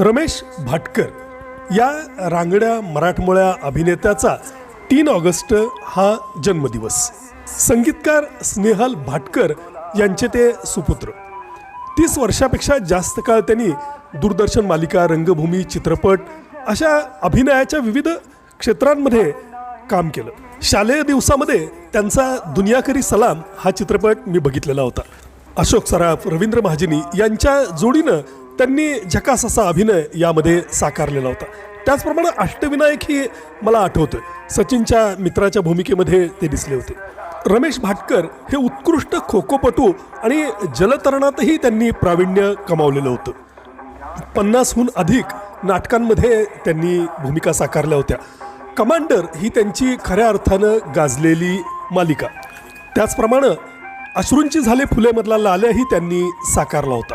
रमेश भाटकर या रांगड्या मराठमोळ्या अभिनेत्याचा तीन ऑगस्ट हा जन्मदिवस. संगीतकार स्नेहल भाटकर यांचे ते सुपुत्र. तीस वर्षापेक्षा जास्त काळ त्यांनी दूरदर्शन मालिका रंगभूमी चित्रपट अशा अभिनयाच्या विविध क्षेत्रांमध्ये काम केलं. शालेय दिवसामध्ये त्यांचा दुनियाकरी सलाम हा चित्रपट मी बघितलेला होता. अशोक सराफ रवींद्र महाजनी यांच्या जोडीनं त्यांनी झकास असा अभिनय यामध्ये साकारलेला होता. त्याचप्रमाणे अष्टविनायक ही मला आठवतं सचिनच्या मित्राच्या भूमिकेमध्ये ते दिसले होते. रमेश भाटकर हे उत्कृष्ट खोखोपटू आणि जलतरणातही त्यांनी प्रावीण्य कमावलेलं होतं. पन्नासहून अधिक नाटकांमध्ये त्यांनी भूमिका साकारल्या होत्या. कमांडर ही त्यांची खऱ्या अर्थानं गाजलेली मालिका. त्याचप्रमाणे अश्रूंची झाले फुलेमधला लाल्याही त्यांनी साकारला होता.